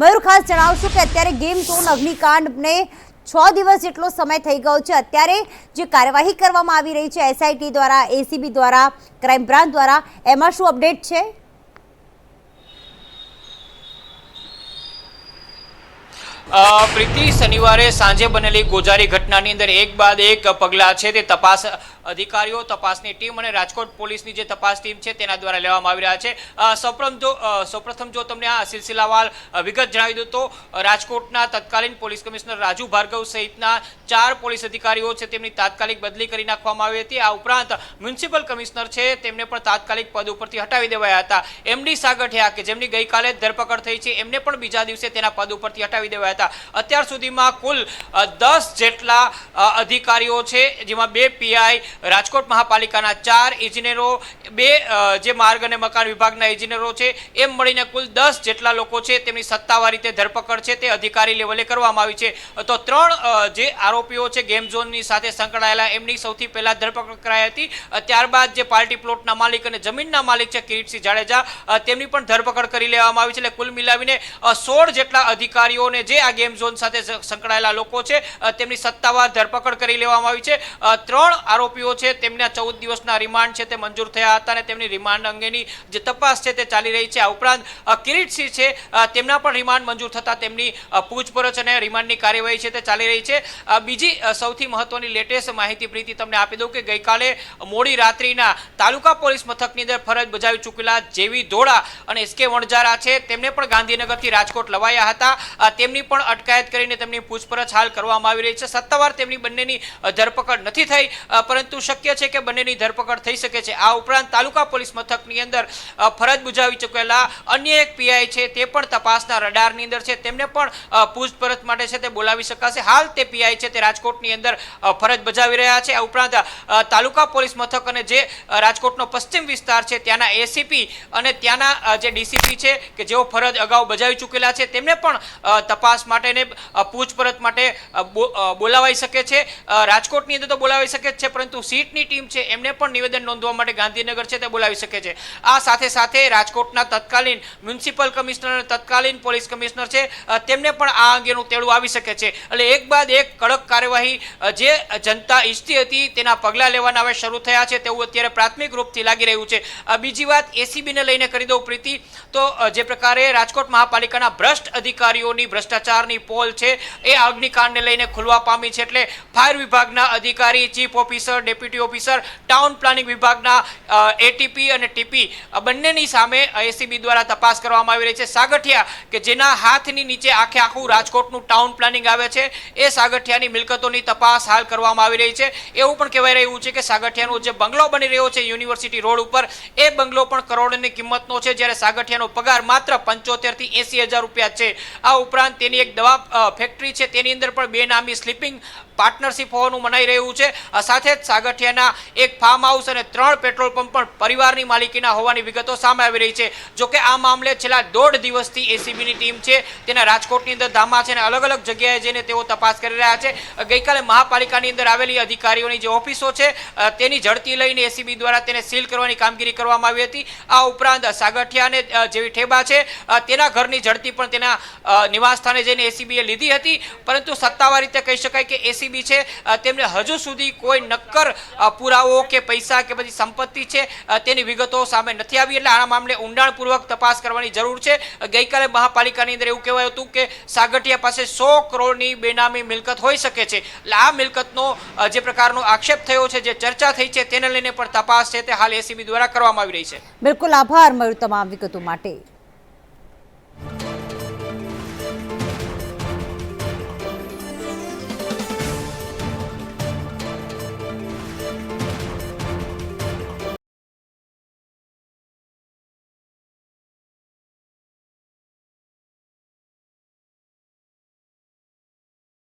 મયુર ખાસ જણાવશું કે અત્યારે ગેમ ઝોન અગ્નિકાંડને છ દિવસ જેટલો સમય થઈ ગયો છે. અત્યારે જે કાર્યવાહી કરવામાં આવી રહી છે એસઆઈટી દ્વારા એસીબી દ્વારા, ક્રાઇમ બ્રાન્ચ દ્વારા, એમાં શું અપડેટ છે? પ્રીતિ, શનિવારે સાંજે બનેલી ગોજારી ઘટનાની અંદર એક બાદ એક પગલાં છે. તે તપાસ અધિકારીઓ, તપાસની ટીમ અને રાજકોટ પોલીસની જે તપાસ ટીમ છે તેના દ્વારા લેવામાં આવી રહ્યા છે. સૌપ્રથમ જો સૌપ્રથમ જો તમને આ સિલસિલાવાર વિગત જણાવી દઉં તો રાજકોટના તત્કાલીન પોલીસ કમિશનર રાજુ ભાર્ગવ સહિતના ચાર પોલીસ અધિકારીઓ છે તેમની તાત્કાલિક બદલી કરી નાખવામાં આવી હતી. આ ઉપરાંત મ્યુનિસિપલ કમિશનર છે તેમને પણ તાત્કાલિક પદ ઉપરથી હટાવી દેવાયા હતા. એમડી સાગઠિયા કે જેમની ગઈકાલે ધરપકડ થઈ છે, એમને પણ બીજા દિવસે તેના પદ ઉપરથી હટાવી દેવાયા હતા. અત્યાર સુધીમાં કુલ દસ જેટલા અધિકારીઓ છે, જેમાં બે પીઆઈ રાજકોટ મહાપાલિકાના ચાર ઇજનેરો બે જે માર્ગ અને મકાન વિભાગના ઇજનેરો છે, એમ મળીને કુલ દસ જેટલા લોકો છે તેમની સત્તાવાર રીતે ધરપકડ છે, તે અધિકારી લેવલે કરવામાં આવી છે. તો ત્રણ જે આરોપીઓ છે ગેમ ઝોનની સાથે સંકળાયેલા, એમની સૌથી પહેલા ધરપકડ કરાઈ હતી. ત્યારબાદ જે પાર્ટી પ્લોટના માલિક અને જમીનના માલિક છે, કિરીટસિંહ જાડેજા તેમની પણ ધરપકડ કરી લેવામાં આવી છે. એટલે કુલ મિલાવીને સોળ જેટલા અધિકારીઓને જે આ ગેમ ઝોન સાથે સંકળાયેલા લોકો છે તેમની સત્તાવાર ધરપકડ કરી લેવામાં આવી છે. ત્રણ આરોપીઓ છે તેમના ચૌદ દિવસના રિમાન્ડ છે તે મંજૂર થયા હતા અને તેમની રિમાન્ડ અંગેની જે તપાસ છે તે ચાલી રહી છે. આ ઉપરાંત કિરીટસિંહ છે તેમના પણ રિમાન્ડ મંજૂર થતાં તેમની પૂછપરછ અને રિમાન્ડની કાર્યવાહી છે તે ચાલી રહી છે. બીજી સૌથી મહત્વની લેટેસ્ટ માહિતી પ્રીતિ તમને આપી દઉં કે ગઈકાલે મોડી રાત્રિના તાલુકા પોલીસ મથકની અંદર ફરજ બજાવી ચૂકેલા જેવી ધોળા અને એસકે વણજારા છે તેમને પણ ગાંધીનગરથી રાજકોટ લવાયા હતા. તેમની પણ અટકાયત કરીને તેમની પૂછપરછ હાલ કરવામાં આવી રહી છે. સત્તાવાર તેમની બંનેની ધરપકડ નથી થઈ અ, પરંતુ શક્ય છે કે બંનેની ધરપકડ થઈ શકે છે. આ ઉપરાંત તાલુકા પોલીસ મથકની અંદર ફરજ બજાવી ચૂકેલા અન્ય એક પીઆઈ છે તે પણ તપાસના રડારની અંદર છે. તેમને પણ પૂછપરછ માટે છે તે બોલાવી શકાશે. હાલ તે પીઆઈ છે તે રાજકોટની અંદર ફરજ બજાવી રહ્યા છે. આ ઉપરાંત તાલુકા પોલીસ મથક અને જે રાજકોટનો પશ્ચિમ વિસ્તાર છે ત્યાંના એસીપી અને ત્યાંના જે ડીસીપી છે કે જેઓ ફરજ અગાઉ બજાવી ચૂકેલા છે, તેમને પણ તપાસ માટે ને પૂછપરછ માટે બોલાવાઈ શકે છે. રાજકોટની અંદર તો બોલાવી શકે છે, પરંતુ સીટની ટીમ છે, એમને પણ નિવેદન નોંધવા માટે ગાંધીનગર છે તે બોલાવી શકે છે. આ સાથે સાથે રાજકોટના તત્કાલીન મ્યુનિસિપલ કમિશનર તત્કાલીન પોલીસ કમિશનર છે તેમને પણ આ અંગેનું તેડું આવી શકે છે. એટલે એક બાદ એક કડક કાર્યવાહી જે જનતા ઈચ્છતી હતી તેના પગલાં લેવાના હવે શરૂ થયા છે તેવું અત્યારે પ્રાથમિક રૂપથી લાગી રહ્યું છે. બીજી વાત એસીબીને લઈને કરી દઉં પ્રીતિ. તો જે પ્રકારે રાજકોટ મહાપાલિકાના ભ્રષ્ટ અધિકારીઓની ભ્રષ્ટાચારની પોલ છે, એ અગ્નિકાંડને લઈને ખુલવા પામી છે. એટલે ફાયર વિભાગના અધિકારી, chief officer deputy officer, town planning વિભાગના એટીપી અને ટીપી બંનેની સામે એસીબી દ્વારા તપાસ કરવામાં આવી રહી છે. સાગઠિયા, કે જેના હાથની નીચે આખે આખું રાજકોટનું ટાઉન પ્લાનિંગ આવે છે, એ સાગઠિયાની મિલકતોની તપાસ હાલ કરવામાં આવી રહી છે. એવું પણ કહેવાય રહ્યું છે કે સાગઠિયાનો જે બંગલો બની રહ્યો છે યુનિવર્સિટી રોડ ઉપર, એ બંગલો પણ કરોડની કિંમતનો છે, જ્યારે સાગઠિયાનો પગાર માત્ર પંચોતેરથી એંસી હજાર રૂપિયા છે. આ ઉપરાંત તેની એક દવા ફેક્ટરી છે, તેની અંદર પણ બેનામી સ્લીપિંગ પાર્ટનરશિપ હોવાનું મનાઈ રહ્યું છે. સાથે જ સાગઠિયાના એક ફાર્મ હાઉસ અને ત્રણ પેટ્રોલ પંપ પણ પરિવારની માલિકીના હોવાની વિગતો સામે આવી રહી છે. જોકે આ મામલે છેલ્લા દોઢ દિવસથી એસીબીની ટીમ છે. તેના રાજકોટની અંદર ધામા છે અને અલગ અલગ જગ્યાએ જઈને તેઓ તપાસ કરી રહ્યા છે. ગઈકાલે મહાપાલિકાની અંદર આવેલી અધિકારીઓની જે ઓફિસો છે તેની ઝડપી લઈને એસીબી દ્વારા તેને સીલ કરવાની કામગીરી કરવામાં આવી હતી. આ ઉપરાંત સાગઠિયાને જેવી ઠેબા છે તેના ઘરની ઝડપી પણ તેના નિવાસસ્થાને નિવાસ સ્થાને જઈને એસીબીએ લીધી હતી. પરંતુ સત્તાવાર રીતે કહી શકાય કે એસીબી છે તેમને હજુ સુધી કોઈ નક્કર અ, પુરાવો કે પૈસા કે પછી સંપત્તિ છે તેની વિગતો સામે નથી આવી એટલે આ મામલે ઊંડાણપૂર્વક તપાસ કરવાની જરૂર છે. ગઈકાલે મહાપાલિકાની અંદર એવું કહેવાયું હતું કે સાગઠિયા પાસે સો કરોડની બેનામી મિલકત હોઈ શકે છે. એટલે આ મિલકતનો જે પ્રકારનો આક્ષેપ થયો છે જે ચર્ચા થઈ છે તેને લઈને પણ તપાસ છે તે હાલ એસીબી દ્વારા કરવામાં આવી રહી છે. બિલકુલ આભાર મળ્યું તમામ વિગતો માટે.